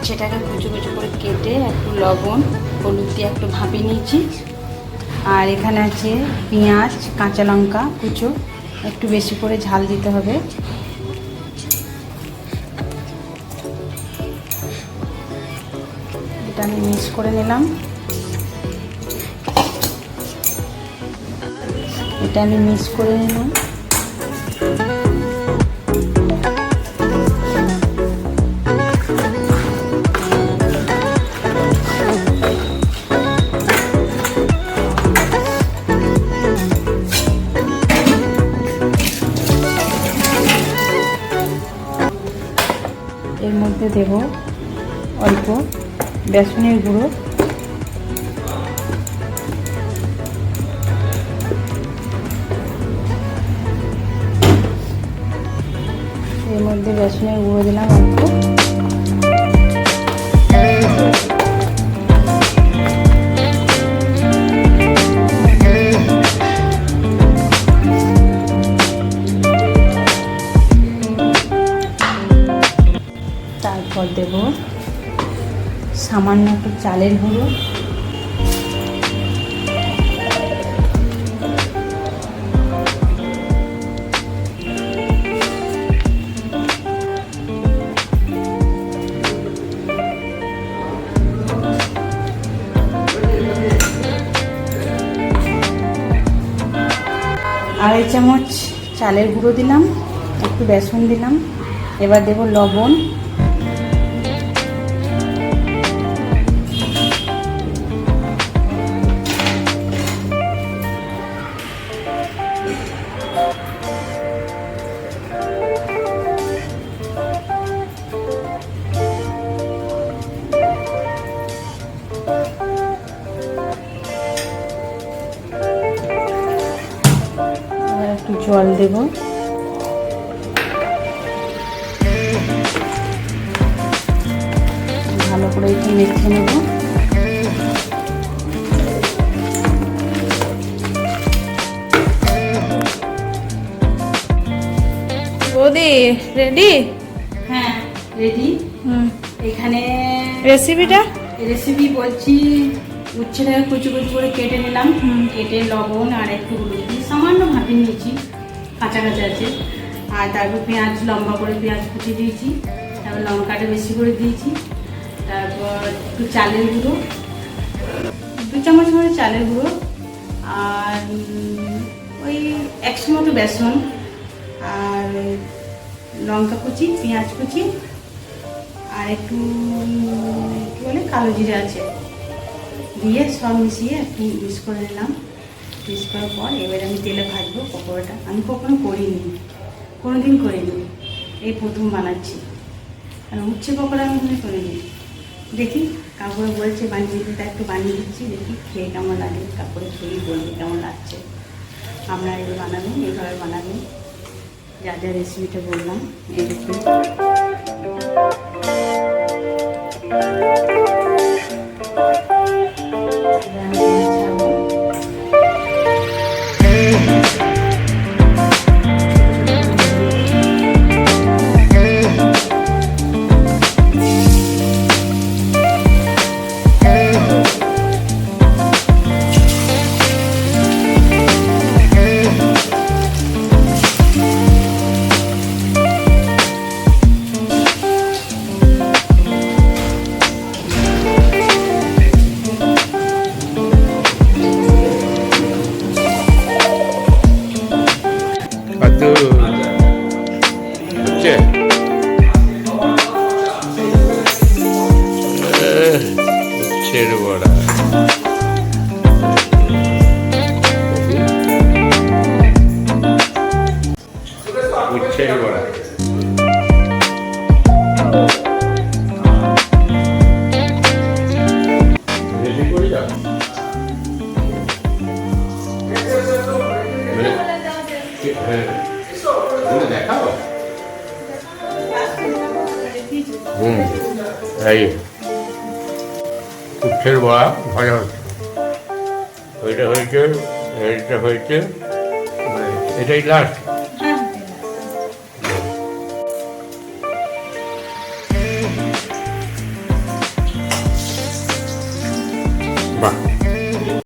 উচ্ছেটাকে কুচো কুচো করে কেটে একটু লবণ, হলুদ দিয়ে একটু ভাপিয়ে নিয়েছি। আর এখানে আছে পেঁয়াজ, কাঁচা লঙ্কা, কুচো। একটু বেশি করে ঝাল দিতে হবে। এটা আমি মিক্স করে নিলাম। এটা আমি মিক্স করে নিলাম। এর মধ্যে দেব অল্প বেসনের গুঁড়ো। এর মধ্যে বেসনের গুঁড়ো দিলাম অল্প। দেব। সামান্য একটু চালের গুঁড়ো। আড়াই চামচ চালের গুঁড়ো দিলাম, একটু বেসন দিলাম। এবার দেব লবণ। একটু জল দেব। ভালো করে একটু মেখে নেব। বৌদি রেডি হ্যাঁ রেডি হুম। এখানে রেসিপিটা রেসিপি বলছি উচ্ছেটাকে কুচু কুচু করে কেটে নিলাম। কেটে লবণ আর একটু হলুদ দিয়ে সামান্য ভাপে নিয়েছি কাঁচা কাঁচা আছে। আর তারপর পেঁয়াজ লম্বা করে পেঁয়াজ কুচি দিয়েছি। তারপর লঙ্কাটা বেশি করে দিয়েছি। তারপর একটু চালের গুঁড়ো। দু চামচ করে চালের গুঁড়ো। আর ওই একশো মতো বেসন। আর লঙ্কা কুচি পেঁয়াজ কুচি। একটু কি বলে কালো জিরে আছে। দিয়ে সব মিশিয়ে একটু মিক্স করে নিলাম। মিক্স করার পর এবার আমি তেলে ভাজবো পকোড়াটা। আমি কখনো করিনি। কোনো দিন করিনি। এই প্রথম বানাচ্ছি। আর উচ্ছে পকোড়া আমি কোনো করিনি। দেখি কাপড়ে বলছে, বানিয়ে দিতে। একটু বানিয়ে দিচ্ছি। দেখি খেয়ে কেমন লাগে। কাপড়ে খেয়েই বলবে কেমন লাগছে। আপনারা এগুলো বানাবেন এইভাবে বানাবেন যা যা রেসিপিটা বললাম, এই দেখুন। হ্যাঁ। দেখাও। হুম এই বড়া ভাজা হচ্ছে। ওইটা হয়েছে এইটা হয়েছে এটাই লাস্ট